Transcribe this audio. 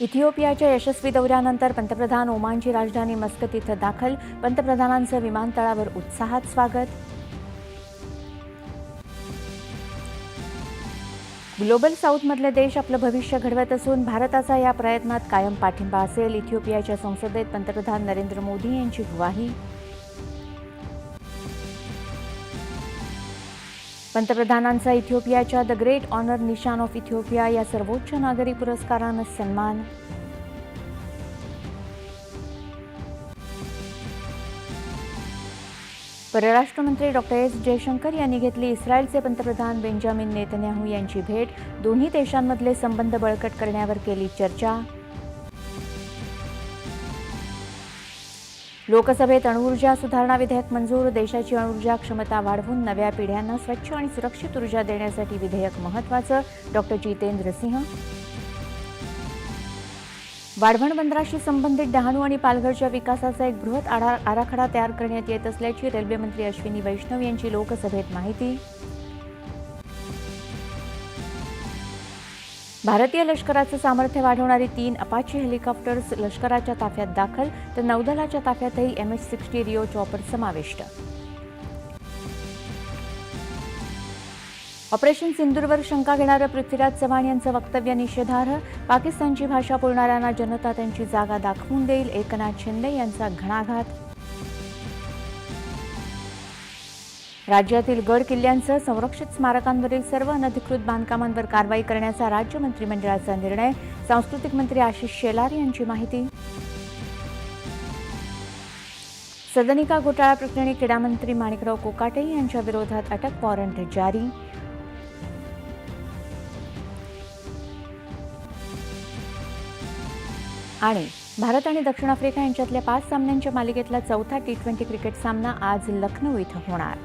इथिओपियाच्या यशस्वी दौऱ्यानंतर पंतप्रधान ओमानची राजधानी मस्कत इथं दाखल. पंतप्रधानांचं विमानतळावर उत्साहात स्वागत. ग्लोबल साऊथमधले देश आपलं भविष्य घडवत असून भारताचा या प्रयत्नात कायम पाठिंबा असेल. इथिओपियाच्या संसदेत पंतप्रधान नरेंद्र मोदी यांची ग्वाही. पंतप्रधानांचा इथिओपियाच्या द ग्रेट ऑनर निशान ऑफ इथिओपिया या सर्वोच्च नागरी पुरस्कारानं सन्मान. परराष्ट्र मंत्री डॉक्टर एस. जयशंकर यांनी घेतली इस्रायलचे पंतप्रधान बेंजामिन नेतन्याहू यांची भेट. दोन्ही देशांमधले संबंध बळकट करण्यावर केली चर्चा. लोकसभेत अणुऊर्जा सुधारणा विधेयक मंजूर देशाची अणुऊर्जा क्षमता वाढवून नव्या पिढ्यांना स्वच्छ आणि सुरक्षित ऊर्जा देण्यासाठी विधेयक महत्वाचं डॉक्टर जितेंद्र सिंह. वाढवण बंदराशी संबंधित डहाणू आणि पालघरच्या विकासाचा एक बृहत आराखडा तयार करण्यात येत असल्याची रेल्वेमंत्री अश्विनी वैष्णव यांची लोकसभेत माहिती. भारतीय लष्कराचं सामर्थ्य वाढवणारी तीन अपाची हेलिकॉप्टर्स लष्कराच्या ताफ्यात दाखल तर नौदलाच्या ताफ्यातही एम एच सिक्स्टी रिओ चॉपर समाविष्ट. ऑपरेशन सिंदूरवर शंका घेणारं पृथ्वीराज चव्हाण यांचं वक्तव्य निषेधार्ह. पाकिस्तानची भाषा बोलणाऱ्यांना जनता त्यांची जागा दाखवून देईल एकनाथ शिंदे यांचा घणाघात. राज्यातील गड किल्ल्यांसह संरक्षित स्मारकांवरील सर्व अनधिकृत बांधकामांवर कारवाई करण्याचा राज्य मंत्रिमंडळाचा निर्णय. सांस्कृतिक मंत्री आशिष शेलार यांची माहिती. सदनिका घोटाळा प्रकरणी क्रीडामंत्री माणिकराव कोकाटे यांच्या विरोधात अटक वॉरंट जारी. आणि भारत आणि दक्षिण आफ्रिका यांच्यातल्या पाच सामन्यांच्या मालिकेतला चौथा टी ट्वेंटी क्रिकेट सामना आज लखनौ इथं होणार.